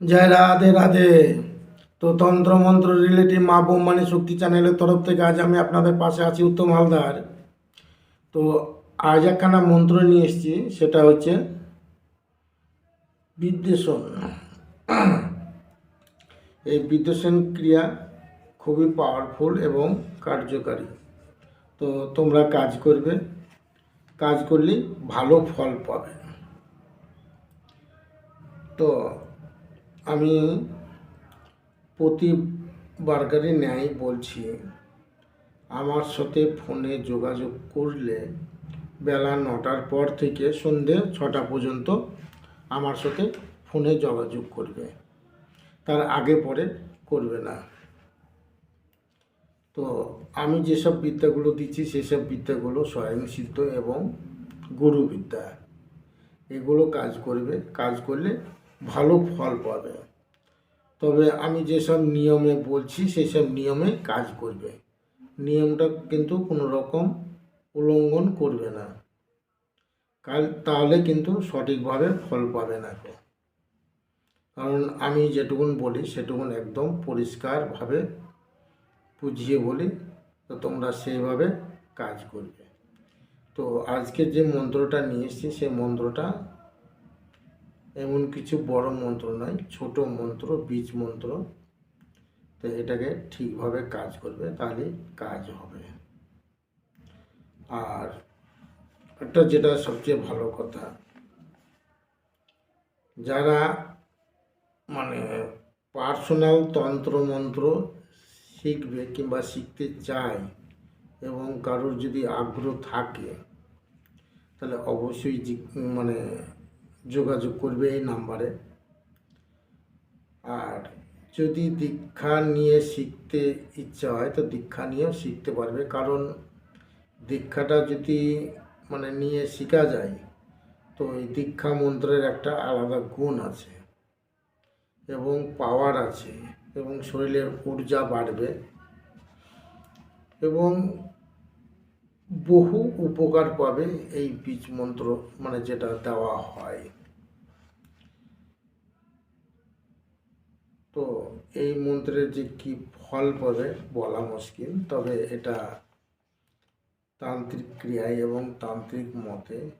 জয় রাধে রাধে। তো তন্ত্র মন্ত্র রিলেটিভ মা বোমানি শক্তি চ্যানেলের তরফ থেকে আজ আমি আপনাদের পাশে আছি উত্তম হালদার। তো আজ একখানা মন্ত্র নিয়ে এসেছি, সেটা হচ্ছে বিদ্বেষণ। এই বিদ্বেষণ ক্রিয়া খুবই পাওয়ারফুল এবং কার্যকারী। তো তোমরা কাজ করবে, কাজ করলে ভালো ফল পাবে। তো আমি প্রতিবারকারই ন্যায় বলছি, আমার সাথে ফোনে যোগাযোগ করলে বেলা নটার পর থেকে সন্ধে ছটা পর্যন্ত আমার সাথে ফোনে যোগাযোগ করবে। তার আগে পরে করবে না। তো আমি যেসব বিদ্যাগুলো দিচ্ছি, সেসব বিদ্যাগুলো স্বয়ংসিদ্ধ এবং গুরুবিদ্যা। এগুলো কাজ করবে, কাজ করলে ভালো ফল পাবে। তবে আমি যেসব নিয়মে বলছি, সেসব নিয়মে কাজ করবে। নিয়মটা কিন্তু কোনো রকম উল্লঙ্ঘন করবে না। কাল, তাহলে কিন্তু সঠিকভাবে ফল পাবে না। কারণ আমি যেটুকুন বলি, সেটুকুন একদম পরিষ্কারভাবে বুঝিয়ে বলি, তো তোমরা সেইভাবে কাজ করবে। তো আজকে যে মন্ত্রটা নিয়ে এসেছি, সেই মন্ত্রটা এমন কিছু বড় মন্ত্র নয়, ছোট মন্ত্র, বীজ মন্ত্র। তো এটাকে ঠিকভাবে কাজ করবে, তাহলে কাজ হবে। আর একটা যেটা সবচেয়ে ভালো কথা, যারা মানে পার্সোনাল তন্ত্র মন্ত্র শিখবে কিংবা শিখতে চায় এবং কারোর যদি আগ্রহ থাকে, তাহলে অবশ্যই মানে যোগাযোগ করবে এই নাম্বারে। আর যদি দীক্ষা নিয়ে শিখতে ইচ্ছা হয়, তো দীক্ষা নিয়েও শিখতে পারবে। কারণ দীক্ষাটা যদি মানে নিয়ে শেখা যায়, তো এই দীক্ষা মন্ত্রের একটা আলাদা গুণ আছে এবং পাওয়ার আছে এবং শরীরের ঊর্জা বাড়বে। এবং বহু উপকার পাবে এই বীজ মন্ত্র মানে যেটা দেওয়া হয়। তো এই মন্ত্রের যে কি ফল পাবে বলা মুশকিল, তবে এটা তান্ত্রিক ক্রিয়ায় এবং তান্ত্রিক মতে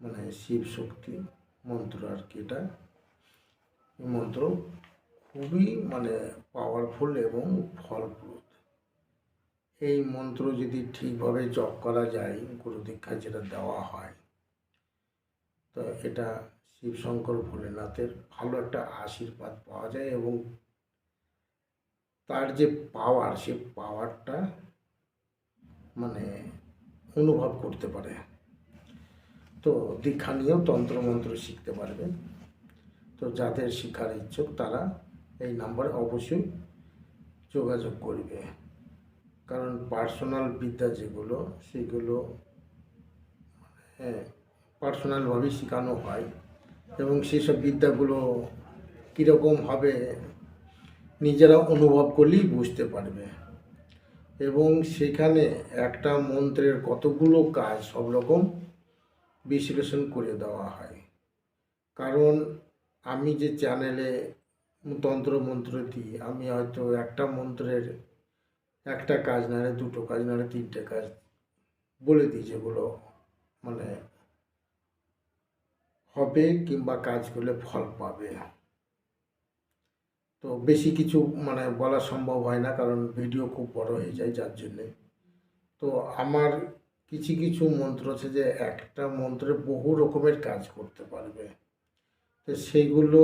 মানে শিব শক্তি মন্ত্র আর কি এটা। মন্ত্র খুবই মানে পাওয়ারফুল এবং ফলপ্রদ। এই মন্ত্র যদি ঠিকভাবে জপ করা যায় গুরু দীক্ষা যেটা দেওয়া হয়, তো এটা শিবশঙ্কর ভোলেনাথের ভালো একটা আশীর্বাদ পাওয়া যায় এবং তার যে পাওয়ার সে পাওয়ারটা মানে অনুভব করতে পারে। তো দীক্ষা নিয়েও তন্ত্রমন্ত্র শিখতে পারবে। তো যাদের শিক্ষার ইচ্ছুক তারা এই নাম্বারে অবশ্যই যোগাযোগ করবে। কারণ পার্সোনাল বিদ্যা যেগুলো, সেগুলো হ্যাঁ পার্সোনালভাবেই শেখানো হয় এবং সেসব বিদ্যাগুলো কীরকম হবে নিজেরা অনুভব করলেই বুঝতে পারবে। এবং সেখানে একটা মন্ত্রের কতগুলো কাজ সব রকম বিশ্লেষণ করে দেওয়া হয়। কারণ আমি যে চ্যানেলে তন্ত্র মন্ত্র দিই, আমি হয়তো একটা মন্ত্রের একটা কাজ নাহলে দুটো কাজ নাহলে তিনটে কাজ, বলে দিই যেগুলো মানে হবে কিংবা কাজ করলে ফল পাবে। তো বেশি কিছু মানে বলা সম্ভব হয় না, কারণ ভিডিও খুব বড় হয়ে যায় যার জন্যে। তো আমার কিছু কিছু মন্ত্র আছে যে একটা মন্ত্রে বহু রকমের কাজ করতে পারবে। তো সেইগুলো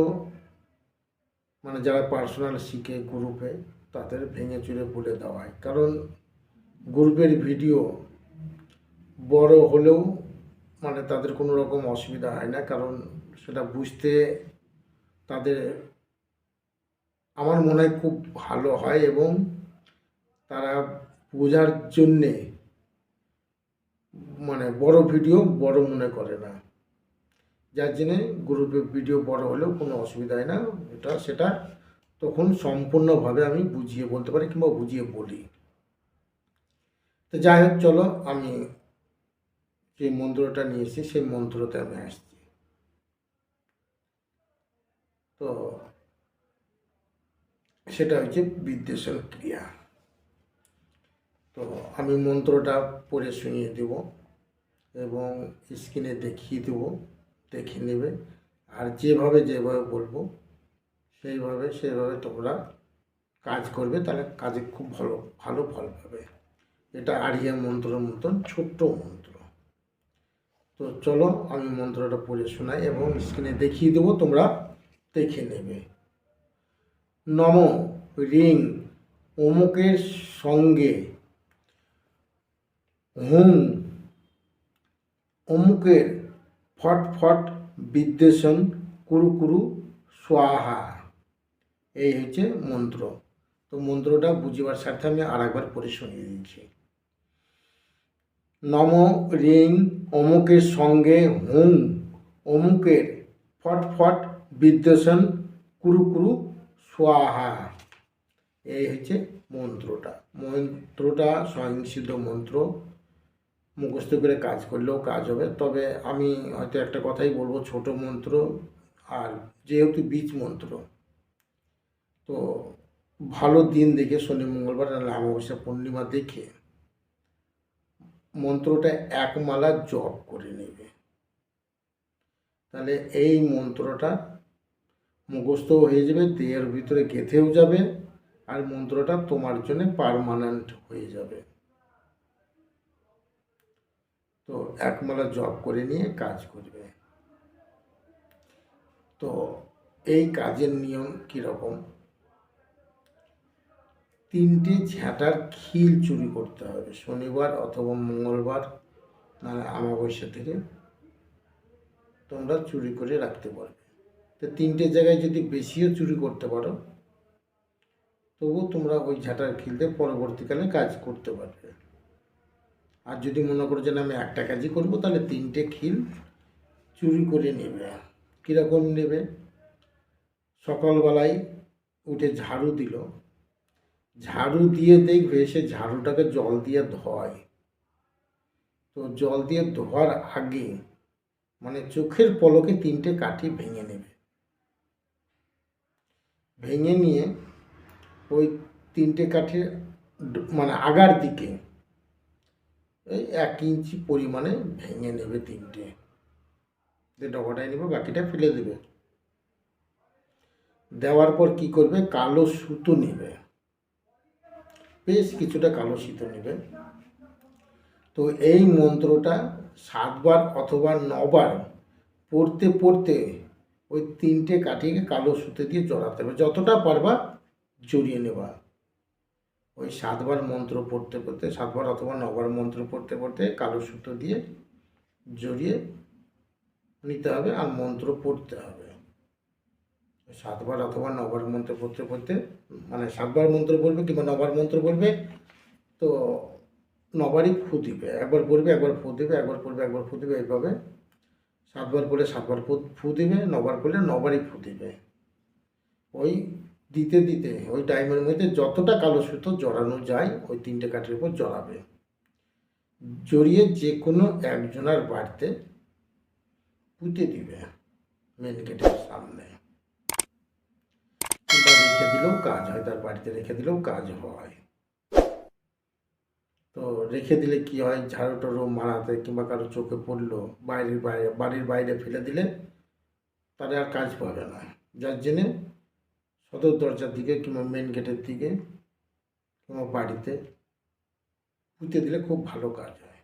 মানে যারা পার্সোনাল শিখে গ্রুপে তাদের ভেঙে চুরে বলে দেওয়া হয় কারণ গ্রুপের ভিডিও বড় হলেও মানে তাদের কোনো রকম অসুবিধা হয় না। কারণ সেটা বুঝতে তাদের আমার মনে হয় খুব ভালো হয় এবং তারা বোঝার জন্যে মানে বড় ভিডিও বড় মনে করে না। যার জন্যে গ্রুপে ভিডিও বড় হলেও কোনো অসুবিধা হয় না। এটা সেটা তখন সম্পূর্ণভাবে আমি বুঝিয়ে বলতে পারি কিংবা বুঝিয়ে বলি। তো যাই হোক, চলো আমি যে মন্ত্রটা নিয়ে এসেছি সেই মন্ত্রতে আমি আসছি। তো সেটা হচ্ছে বিদ্বেষণ ক্রিয়া। তো আমি মন্ত্রটা পড়ে শুনিয়ে দেব এবং স্ক্রিনে দেখিয়ে দেব, দেখে নেবে। আর যেভাবে যেভাবে বলব সেইভাবে সেভাবে তোমরা কাজ করবে, তাহলে কাজে খুব ভালো ভালো ফল পাবে। এটা আরিয়া মন্ত্রের মতন, ছোট্ট মন্ত্র। তো চলো, আমি মন্ত্রটা পড়ে শোনাই এবং স্ক্রিনে দেখিয়ে দেবো, তোমরা দেখে নেবে। নম রিং অমুকের সঙ্গে, হুম অমুকের ফট ফট বিদ্বেষণ কুরুকুরু কুরু সোয়াহা এই হচ্ছে মন্ত্র। তো মন্ত্রটা বুঝিবার স্বার্থে আমি আর একবার পড়ে শুনিয়ে দিচ্ছি নম রিং অমুকের সঙ্গে হুম অমুকের ফট ফট বিদ্বেষণ কুরু কুরু সোয়াহা। এই হচ্ছে মন্ত্রটা। মন্ত্রটা স্বয়ংসিদ্ধ মন্ত্র। মুখস্থ করে কাজ করলেও কাজ হবে। তবে আমি হয়তো একটা কথাই বলব, ছোট মন্ত্র আর যেহেতু বীজ মন্ত্র। তো ভালো দিন দেখে শনি, মঙ্গলবার নাহলে অমাবস্যা পূর্ণিমা দেখে মন্ত্রটা এক মালা জপ করে নেবে। তাহলে এই মন্ত্রটা মুখস্থ হয়ে যাবে, দেহের ভিতরে গেঁথেও যাবে আর মন্ত্রটা তোমার জন্য পারমানেন্ট হয়ে যাবে। তো একমালা জব করে নিয়ে কাজ করবে। তো এই কাজের নিয়ম কীরকম? তিনটে ঝ্যাঁটার খিল চুরি করতে হবে, শনিবার অথবা মঙ্গলবার, নাহলে আমাবস্যা থেকে তোমরা চুরি করে রাখতে পারবে। তো তিনটে জায়গায় যদি বেশিও চুরি করতে পারো, তবু তোমরা ওই ঝাঁটার খিলতে পরবর্তীকালে কাজ করতে পারবে। আর যদি মনে করো যে আমি একটা কাজই করব, তাহলে তিনটে খিল চুরি করে নেবে। কীরকম নেবে? সকালবেলায় উঠে ঝাড়ু দিল ঝাড়ু দিয়ে দেখবে সে ঝাড়ুটাকে জল দিয়ে ধোয়। তো জল দিয়ে ধোয়ার আগে মানে চোখের পলকে তিনটে কাঠি ভেঙে নেবে। ভেঙে নিয়ে ওই তিনটে কাঠের মানে আগার দিকে এই এক ইঞ্চি পরিমাণে ভেঙে নেবে তিনটে। যে ডগাটাই নেবে, বাকিটা ফেলে দেবে। দেওয়ার পর কি করবে? কালো সুতো নেবে। বেশ কিছুটা কালো সুতো নেবে। তো এই মন্ত্রটা সাতবার অথবা নবার পড়তে পড়তে ওই তিনটে কাঠিকে কালো সুতো দিয়ে জড়াতে হবে। যতটা পারবা জড়িয়ে নেবা। ওই সাতবার মন্ত্র পড়তে পড়তে, সাতবার অথবা নবার মন্ত্র পড়তে পড়তে কালো সুতো দিয়ে জড়িয়ে নিতে হবে আর মন্ত্র পড়তে হবে। সাতবার অথবা নবার মন্ত্র পড়তে পড়তে মানে সাতবার মন্ত্র বলবে কিংবা নবার মন্ত্র বলবে, তো নবারই ফু দিবে। একবার পড়বে, একবার ফু দিবে, একবার পড়বে, একবার ফু দিবে, এইভাবে। সাতবার পড়লে সাতবার ফু- দিবে, নবার পড়লে নবারই ফু দিবে। ওই দিতে দিতে, ওই টাইমের মধ্যে যতটা কালো সুতো জড়ানো যায়, ওই তিনটে কাঠের উপর জড়াবে। জড়িয়ে যে কোনো একজনার বাড়িতে পুঁতে দিবে মেন গেটের সামনে। রেখে দিলেও কাজ হয়, তার বাড়িতে রেখে দিলেও কাজ হয়। তো রেখে দিলে কি হয়? ঝাড়ু টাড়ু মারাতে কিংবা কারও চোখে পড়ল, বাইরের বাইরে, বাড়ির বাইরে ফেলে দিলে তারা আর কাজ পাবে না। যার জন্যে সদর দরজার দিকে কিংবা মেন গেটের দিকে কিংবা বাড়িতে পুঁতে দিলে খুব ভালো কাজ হয়।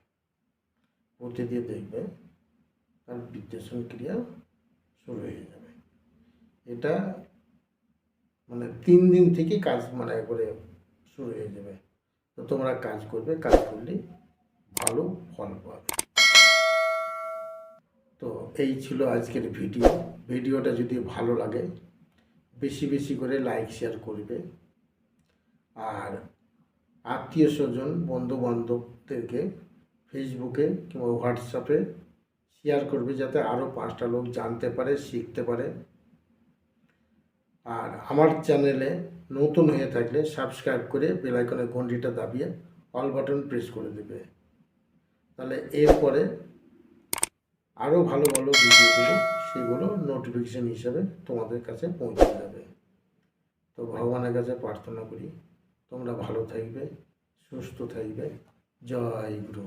পুঁতে দিয়ে দেখবে তার বিদ্বেষণ ক্রিয়া শুরু হয়ে যাবে। এটা মানে তিন দিন থেকে কাজ মানে করে শুরু হয়ে যাবে। তো তোমরা কাজ করবে, কাজ করলে ভালো ফল পাবে। তো এই ছিল আজকের ভিডিও। ভিডিওটা যদি ভালো লাগে, বেশি বেশি করে লাইক, শেয়ার করবে। আর আত্মীয় স্বজন বন্ধু বান্ধবদেরকে ফেসবুকে কিংবা হোয়াটসঅ্যাপে শেয়ার করবে, যাতে আরও পাঁচটা লোক জানতে পারে, শিখতে পারে। আর আমার চ্যানেলে নতুন হয়ে থাকলে সাবস্ক্রাইব করে বেলাইকনের ঘন্টিটা দাবিয়ে অল বাটন প্রেস করে দেবে। তাহলে এরপরে আরও ভালো ভালো ভিডিও সেগুলো নোটিফিকেশান হিসাবে তোমাদের কাছে পৌঁছে যাবে। তো ভগবানের কাছে প্রার্থনা করি, তোমরা ভালো থাকবে, সুস্থ থাকবে। জয় গুরু।